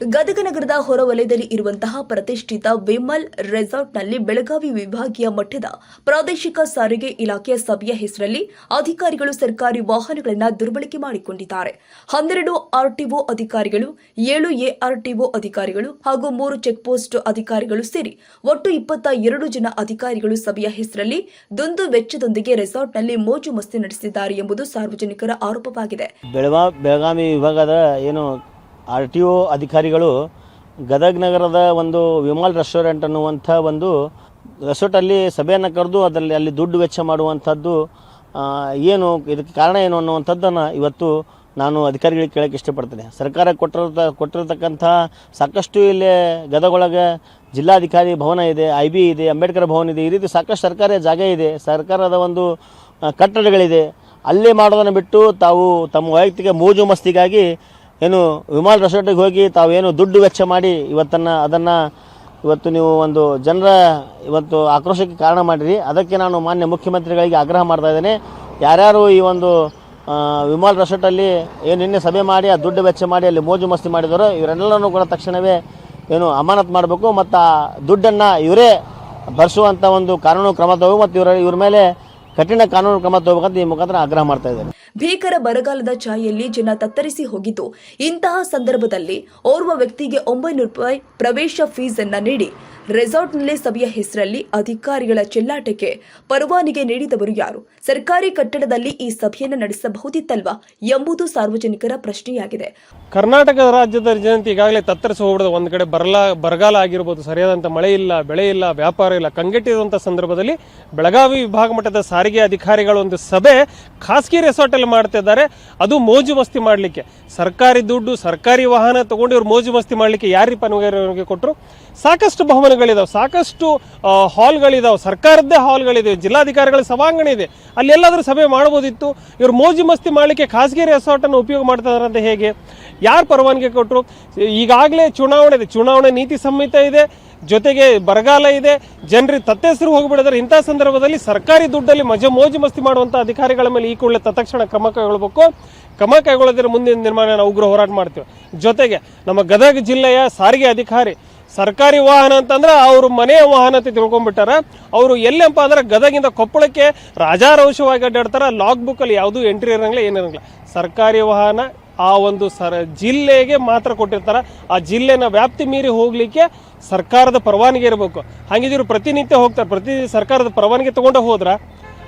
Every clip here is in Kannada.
ಗದಗ ನಗರದ ಹೊರವಲಯದಲ್ಲಿ ಇರುವಂತಹ ಪ್ರತಿಷ್ಠಿತ ವಿಮಲ್ ರೆಸಾರ್ಟ್ನಲ್ಲಿ ಬೆಳಗಾವಿ ವಿಭಾಗೀಯ ಮಟ್ಟದ ಪ್ರಾದೇಶಿಕ ಸಾರಿಗೆ ಇಲಾಖೆಯ ಸಭೆಯ ಹೆಸರಲ್ಲಿ ಅಧಿಕಾರಿಗಳು ಸರ್ಕಾರಿ ವಾಹನಗಳನ್ನು ದುರ್ಬಳಕೆ ಮಾಡಿಕೊಂಡಿದ್ದಾರೆ. ಹನ್ನೆರಡು ಆರ್ಟಿಒ ಅಧಿಕಾರಿಗಳು, ಏಳು ಎಆರ್ಟಿಒ ಅಧಿಕಾರಿಗಳು ಹಾಗೂ ಮೂರು ಚೆಕ್ಪೋಸ್ಟ್ ಅಧಿಕಾರಿಗಳು ಸೇರಿ ಒಟ್ಟು ಇಪ್ಪತ್ತ ಎರಡು ಜನ ಅಧಿಕಾರಿಗಳು ಸಭೆಯ ಹೆಸರಲ್ಲಿ ದುಂದು ವೆಚ್ಚದೊಂದಿಗೆ ರೆಸಾರ್ಟ್ನಲ್ಲಿ ಮೋಜು ಮಸ್ತಿ ನಡೆಸಿದ್ದಾರೆ ಎಂಬುದು ಸಾರ್ವಜನಿಕರ ಆರೋಪವಾಗಿದೆ. ಬೆಳಗಾವಿ ವಿಭಾಗದ ಏನು ಆರ್ ಟಿ ಒ ಅಧಿಕಾರಿಗಳು ಗದಗ ನಗರದ ಒಂದು ವಿಮಾಲ್ ರೆಸ್ಟೋರೆಂಟ್ ಅನ್ನುವಂಥ ಒಂದು ರೆಸಾರ್ಟಲ್ಲಿ ಸಭೆಯನ್ನು ಕರೆದು ಅದರಲ್ಲಿ ಅಲ್ಲಿ ದುಡ್ಡು ವೆಚ್ಚ ಮಾಡುವಂಥದ್ದು ಏನು, ಇದಕ್ಕೆ ಕಾರಣ ಏನು ಅನ್ನುವಂಥದ್ದನ್ನು ಇವತ್ತು ನಾನು ಅಧಿಕಾರಿಗಳಿಗೆ ಕೇಳೋಕ್ಕೆ ಇಷ್ಟಪಡ್ತೇನೆ. ಸರ್ಕಾರ ಕೊಟ್ಟಿರತ, ಕೊಟ್ಟಿರತಕ್ಕಂಥ ಸಾಕಷ್ಟು ಇಲ್ಲಿ ಗದಗೊಳಗೆ ಜಿಲ್ಲಾಧಿಕಾರಿ ಭವನ ಇದೆ, ಐ ಬಿ ಇದೆ, ಅಂಬೇಡ್ಕರ್ ಭವನ ಇದೆ, ಈ ರೀತಿ ಸಾಕಷ್ಟು ಸರ್ಕಾರಿ ಜಾಗ ಇದೆ. ಸರ್ಕಾರದ ಒಂದು ಕಟ್ಟಡಗಳಿದೆ. ಅಲ್ಲೇ ಮಾಡೋದನ್ನು ಬಿಟ್ಟು ತಾವು ತಮ್ಮ ವೈಯಕ್ತಿಕ ಮೋಜು ಮಸ್ತಿಗಾಗಿ ಏನು ವಿಮಾನ ರೆಸಾರ್ಟಿಗೆ ಹೋಗಿ ತಾವೇನು ದುಡ್ಡು ವೆಚ್ಚ ಮಾಡಿ ಇವತ್ತನ್ನು ಅದನ್ನು ಇವತ್ತು ನೀವು ಒಂದು ಜನರ ಇವತ್ತು ಆಕ್ರೋಶಕ್ಕೆ ಕಾರಣ ಮಾಡಿರಿ. ಅದಕ್ಕೆ ನಾನು ಮಾನ್ಯ ಮುಖ್ಯಮಂತ್ರಿಗಳಿಗೆ ಆಗ್ರಹ ಮಾಡ್ತಾ ಇದ್ದೇನೆ. ಯಾರ್ಯಾರು ಈ ಒಂದು ವಿಮಾಲ್ ರೆಸಾರ್ಟಲ್ಲಿ ಏನು ನಿನ್ನೆ ಸಭೆ ಮಾಡಿ, ಆ ದುಡ್ಡು ವೆಚ್ಚ ಮಾಡಿ, ಅಲ್ಲಿ ಮೋಜು ಮಸ್ತಿ ಮಾಡಿದರೋ, ಇವರೆಲ್ಲರನ್ನೂ ಕೂಡ ತಕ್ಷಣವೇ ಏನು ಅಮಾನತ್ ಮಾಡಬೇಕು. ಮತ್ತು ಆ ದುಡ್ಡನ್ನು ಇವರೇ ಭರಿಸುವಂಥ ಒಂದು ಕಾನೂನು ಕ್ರಮ ಮತ್ತು ಇವರ ಇವ್ರ ಮೇಲೆ ಕಠಿಣ ಕಾನೂನು ಕ್ರಮ ತಗೋಬೇಕಂತ ಈ ಮುಖಾಂತರ ಆಗ್ರಹ ಮಾಡ್ತಾ ಇದ್ದಾರೆ. ಭೀಕರ ಬರಗಾಲದ ಛಾಯೆಯಲ್ಲಿ ಜನ ತತ್ತರಿಸಿ ಹೋಗಿದ್ದು, ಇಂತಹ ಸಂದರ್ಭದಲ್ಲಿ ಓರ್ವ ವ್ಯಕ್ತಿಗೆ ಒಂಬೈನೂರು ರೂಪಾಯಿ ಪ್ರವೇಶ ಫೀಸ್ ಅನ್ನ ನೀಡಿ ರೆಸಾರ್ಟ್ನಲ್ಲಿ ಸಭೆಯ ಹೆಸರಲ್ಲಿ ಅಧಿಕಾರಿಗಳ ಚೆಲ್ಲಾಟಕ್ಕೆ ಪರವಾನಿಗೆ ನೀಡಿದವರು ಯಾರು? ಸರ್ಕಾರಿ ಕಟ್ಟಡದಲ್ಲಿ ಈ ಸಭೆಯನ್ನು ನಡೆಸಬಹುದಿತ್ತಲ್ವಾ ಎಂಬುದು ಸಾರ್ವಜನಿಕರ ಪ್ರಶ್ನೆಯಾಗಿದೆ. ಕರ್ನಾಟಕ ರಾಜ್ಯದ ಜನತೆ ಈಗಾಗಲೇ ತತ್ತರಿಸಿ ಹೋಗ್ಬಿಡೋದು ಒಂದು ಕಡೆ ಬರಲ, ಬರಗಾಲ ಆಗಿರ್ಬೋದು ಸರಿಯಾದಂಥ ಮಳೆ ಇಲ್ಲ, ಬೆಳೆ ಇಲ್ಲ, ವ್ಯಾಪಾರ ಇಲ್ಲ ಕಂಗೆಟ್ಟಿರುವಂಥ ಸಂದರ್ಭದಲ್ಲಿ ಬೆಳಗಾವಿ ವಿಭಾಗ ಮಟ್ಟದ ಸಾರಿಗೆ ಅಧಿಕಾರಿಗಳ ಒಂದು ಸಭೆ ಖಾಸಗಿ ರೆಸಾರ್ಟಲ್ಲಿ ಮಾಡ್ತಾ ಇದ್ದಾರೆ. ಅದು ಮೋಜು ಮಸ್ತಿ ಮಾಡಲಿಕ್ಕೆ. ಸರ್ಕಾರಿ ದುಡ್ಡು, ಸರ್ಕಾರಿ ವಾಹನ ತಗೊಂಡು ಇವರು ಮೋಜು ಮಸ್ತಿ ಮಾಡಲಿಕ್ಕೆ ಯಾರಿಪ್ಪ ನಮಗೆ ಕೊಟ್ಟರು? ಸಾಕಷ್ಟು ಭವನಗಳಿದಾವೆ ಸಾಕಷ್ಟು ಹಾಲ್ಗಳಿದಾವೆ. ಸರ್ಕಾರದ್ದೇ ಹಾಲ್ಗಳಿದೆ. ಜಿಲ್ಲಾಧಿಕಾರಿಗಳ ಸಭಾಂಗಣ ಇದೆ. ಅಲ್ಲಿ ಎಲ್ಲಾದರೂ ಸಭೆ ಮಾಡ್ಬೋದಿತ್ತು ಇವರು ಮೋಜು ಮಸ್ತಿ ಮಾಡಲಿಕ್ಕೆ ಖಾಸಗಿ ರೆಸಾರ್ಟನ್ನು ಉಪಯೋಗ ಮಾಡ್ತಾ ಹೇಗೆ? ಯಾರು ಪರವಾನಗಿ ಕೊಟ್ಟರು ಈಗಾಗಲೇ ಚುನಾವಣೆ ಇದೆ. ಚುನಾವಣೆ ನೀತಿ ಸಂಹಿತೆ ಇದೆ. ಜೊತೆಗೆ ಬರಗಾಲ ಇದೆ. ಜನರಿಗೆ ತತ್ತೆಸರು ಹೋಗಿಬಿಡಿದ್ರೆ. ಇಂಥ ಸಂದರ್ಭದಲ್ಲಿ ಸರ್ಕಾರಿ ದುಡ್ಡಲ್ಲಿ ಮಜ, ಮೋಜು ಮಸ್ತಿ ಮಾಡುವಂಥ ಅಧಿಕಾರಿಗಳ ಮೇಲೆ ಈ ಕೂಡಲೇ ತತ್ಕ್ಷಣ ಕ್ರಮ ಕೈಗೊಳ್ಬೇಕು ಕ್ರಮ ಕೈಗೊಳ್ಳೋದ್ರೆ ಮುಂದಿನ ನಿರ್ಮಾಣ ನಾವು ಉಗ್ರ ಹೋರಾಟ ಮಾಡ್ತೀವಿ. ಜೊತೆಗೆ ನಮ್ಮ ಗದಗ ಜಿಲ್ಲೆಯ ಸಾರಿಗೆ ಅಧಿಕಾರಿ ಸರ್ಕಾರಿ ವಾಹನ ಅಂತಂದ್ರೆ ಅವರು ಮನೆಯ ವಾಹನ ಅಂತ ತಿಳ್ಕೊಂಡ್ಬಿಟ್ಟಾರ. ಅವರು ಎಲ್ಲೆಂಪ ಅಂದ್ರೆ ಗದಗಿಂದ ಕೊಪ್ಪಳಕ್ಕೆ ರಾಜಾರೋಷವಾಗಿ ಅಡ್ಡಾಡ್ತಾರ. ಲಾಗ್ ಬುಕ್ಕಲ್ಲಿ ಯಾವುದೂ ಎಂಟ್ರಿ ಇರಂಗಿಲ್ಲ ಏನಿರಂಗಿಲ್ಲ ಸರ್ಕಾರಿ ವಾಹನ ಆ ಒಂದು ಸರ ಜಿಲ್ಲೆಗೆ ಮಾತ್ರ ಕೊಟ್ಟಿರ್ತಾರ. ಆ ಜಿಲ್ಲೆನ ವ್ಯಾಪ್ತಿ ಮೀರಿ ಹೋಗ್ಲಿಕ್ಕೆ ಸರ್ಕಾರದ ಪರವಾನಗಿ ಇರಬೇಕು. ಹಂಗಿದ್ರು ಪ್ರತಿನಿತ್ಯ ಹೋಗ್ತಾರೆ. ಪ್ರತಿ ಸರ್ಕಾರದ ಪರವಾನಗಿ ತಗೊಂಡು ಹೋದ್ರ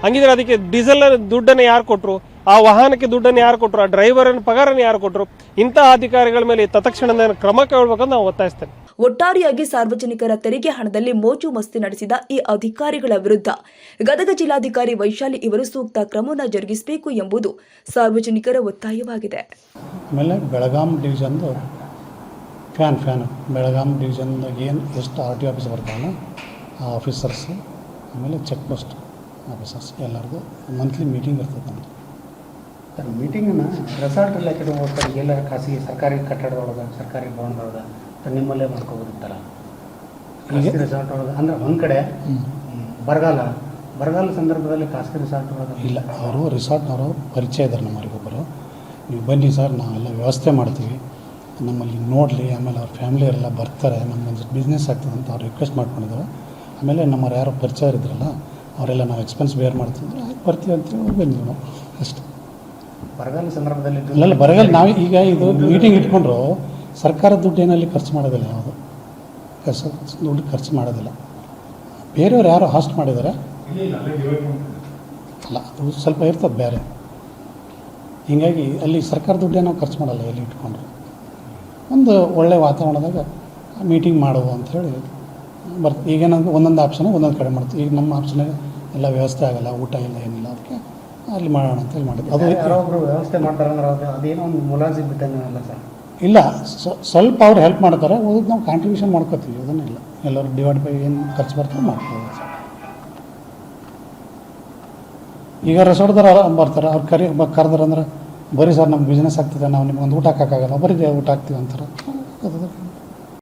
ಹಂಗಿದ್ರೆ ಅದಕ್ಕೆ ಡೀಸೆಲ್ ದುಡ್ಡನ್ನು ಯಾರು ಕೊಟ್ಟರು ಆ ವಾಹನಕ್ಕೆ ದುಡ್ಡನ್ನು ಯಾರು ಕೊಟ್ಟರು ಆ ಡ್ರೈವರನ್ನು ಪಗಾರನ್ನು ಯಾರು ಕೊಟ್ಟರು ಇಂಥ ಅಧಿಕಾರಿಗಳ ಮೇಲೆ ತತ್ಕ್ಷಣದ ಕ್ರಮ ಕೇಳಬೇಕಂತ ನಾವು ಒತ್ತಾಯಿಸ್ತೇನೆ. ಒಟ್ಟಾರೆಯಾಗಿ ಸಾರ್ವಜನಿಕರ ತೆರಿಗೆ ಹಣದಲ್ಲಿ ಮೋಜು ಮಸ್ತಿ ನಡೆಸಿದ ಈ ಅಧಿಕಾರಿಗಳ ವಿರುದ್ಧ ಗದಗ ಜಿಲ್ಲಾಧಿಕಾರಿ ವೈಶಾಲಿ ಇವರು ಸೂಕ್ತ ಕ್ರಮವನ್ನು ಜರುಗಿಸಬೇಕು ಎಂಬುದು ಸಾರ್ವಜನಿಕರ ಒತ್ತಾಯವಾಗಿದೆ. ಆಮೇಲೆ ಬೆಳಗಾಂ ಡಿವಿಷನ್ದು ಫ್ಯಾನ್ ಫ್ಯಾನ್. ಬೆಳಗಾಂ ಡಿವಿಷನ್ ಏನು ಎಷ್ಟು ಆರ್ ಟಿ ಆಫೀಸ್ ಬರ್ತಾನೆ ಆ ಆಫೀಸರ್ಸ್ ಆಮೇಲೆ ಚೆಕ್ ಪೋಸ್ಟ್ ಆಫೀಸರ್ಸ್ ಎಲ್ಲರದು ಮಂತ್ಲಿ ಮೀಟಿಂಗ್ ಇರ್ತದೆ ನಮ್ಮದು ಸರ್ ಮೀಟಿಂಗನ್ನು ರೆಸಾರ್ಟ್ ಇಲಾಖೆ ಹೋಗ್ತಾರೆ ಎಲ್ಲ ಖಾಸಗಿ ಸರ್ಕಾರಿ ಕಟ್ಟಡದೊಳಗೆ ಸರ್ಕಾರಿ ಭವನದೊಳಗೆ ನಿಮ್ಮಲ್ಲೇ ಮಾಡ್ಕೋಬೋದಿತ್ತಲ್ಲ? ಖಾಸಗಿ ರೆಸಾರ್ಟ್ ಒಳಗೆ? ಅಂದ್ರೆ ಒಂದ್ ಕಡೆ ಬರಗಾಲ ಬರಗಾಲ ಸಂದರ್ಭದಲ್ಲಿ ಖಾಸಗಿ ರೆಸಾರ್ಟ್ ಒಳಗೆ? ಇಲ್ಲ ಅವರು ರಿಸಾರ್ಟ್ನವರು ಪರಿಚಯ ಇದ್ದಾರೆ ನಮ್ಮವರಿಗೊಬ್ಬರು ನೀವು ಬನ್ನಿ ಸರ್ ನಾವೆಲ್ಲ ವ್ಯವಸ್ಥೆ ಮಾಡ್ತೀವಿ. ನಮ್ಮಲ್ಲಿ ನೋಡಲಿ ಆಮೇಲೆ ಅವ್ರ ಫ್ಯಾಮಿಲಿ ಎಲ್ಲ ಬರ್ತಾರೆ ನಮ್ಮೊಂದು ಬಿಸ್ನೆಸ್ ಆಗ್ತದೆ ಅಂತ ಅವ್ರು ರಿಕ್ವೆಸ್ಟ್ ಮಾಡ್ಕೊಂಡಿದ್ದಾರೆ ಆಮೇಲೆ ನಮ್ಮವ್ರು ಯಾರು ಪರಿಚಯ ಇದ್ರಲ್ಲ ಅವರೆಲ್ಲ ನಾವು ಎಕ್ಸ್ಪೆನ್ಸ್ ಬೇರ್ ಮಾಡ್ತಿದ್ರು ಆಯ್ತು ಬರ್ತೀವಿ ಅಂತೇಳಿ ಅವ್ರು ಬಂದ್ವಿ ನಾವು. ಅಷ್ಟೇ. ಬರಗಾಲ ಸಂದರ್ಭದಲ್ಲಿ ಇಲ್ಲ ಬರಗಾಲ ನಾವು ಈಗ ಇದು ಮೀಟಿಂಗ್ ಇಟ್ಕೊಂಡ್ರು ಸರ್ಕಾರ ದುಡ್ಡು ಏನಲ್ಲಿ ಖರ್ಚು ಮಾಡೋದಿಲ್ಲ ಯಾವುದು. ಕಸ ದುಡ್ಡು ಖರ್ಚು ಮಾಡೋದಿಲ್ಲ. ಬೇರೆಯವ್ರು ಯಾರು ಹಾಸ್ಟ್ ಮಾಡಿದ್ದಾರೆ ಅಲ್ಲ ಅದು ಸ್ವಲ್ಪ ಇರ್ತದೆ ಬೇರೆ. ಹೀಗಾಗಿ ಅಲ್ಲಿ ಸರ್ಕಾರ ದುಡ್ಡೇ ನಾವು ಖರ್ಚು ಮಾಡಲ್ಲ ಎಲ್ಲಿ ಇಟ್ಕೊಂಡ್ರು. ಒಂದು ಒಳ್ಳೆಯ ವಾತಾವರಣದಾಗ ಮೀಟಿಂಗ್ ಮಾಡೋದು ಅಂಥೇಳಿ ಬರ್ತ ಈಗೇನಂದ್ರೆ ಒಂದೊಂದು ಆಪ್ಷನ್ ಒಂದೊಂದು ಕಡೆ ಮಾಡ್ತೀವಿ. ಈಗ ನಮ್ಮ ಆಪ್ಷನ್ ಎಲ್ಲ ವ್ಯವಸ್ಥೆ ಆಗಲ್ಲ ಊಟ ಇಲ್ಲ ಏನಿಲ್ಲ ಅದಕ್ಕೆ ಅಲ್ಲಿ ಮಾಡೋಣ ಅಂತೇಳಿ ಮಾಡಿದ್ವಿ. ಅದು ವ್ಯವಸ್ಥೆ ಮಾಡ್ತಾರೆ ಅಂದ್ರೆ ಅದು ಅದೇನೋ ಒಂದು ಮುಲಾಜಿ ಅಲ್ಲ ಸರ್. ಇಲ್ಲ ಸ್ವ- ಸ್ವಲ್ಪ ಅವ್ರು ಹೆಲ್ಪ್ ಮಾಡ್ತಾರೆ ನಾವು ಕಾಂಟ್ರಿಬ್ಯೂಷನ್ ಮಾಡ್ಕೋತೀವಿ, ಅದನ್ನಿಲ್ಲ. ಎಲ್ಲರೂ ಡಿವೈಡ್ ಬೈ ಏನು ಖರ್ಚು ಬರ್ತಾರೆ ಮಾಡ್ತೀವಿ ಈಗ ರೆಸಾರ್ಟ್ದಾರ ಬರ್ತಾರೆ, ಅವ್ರು ಕರಿ ಕರೆದ್ರೆ ಅಂದ್ರೆ ಬರೀ ಸರ್ ನಮ್ಗೆ ಬಿಸ್ನೆಸ್ ಆಗ್ತಿದೆ, ನಾವು ನಿಮ್ಗೊಂದು ಊಟ ಹಾಕೋಕ್ಕಾಗಲ್ಲ ಬರೀ ಊಟ ಹಾಕ್ತೀವಿ ಅಂತಾರೆ.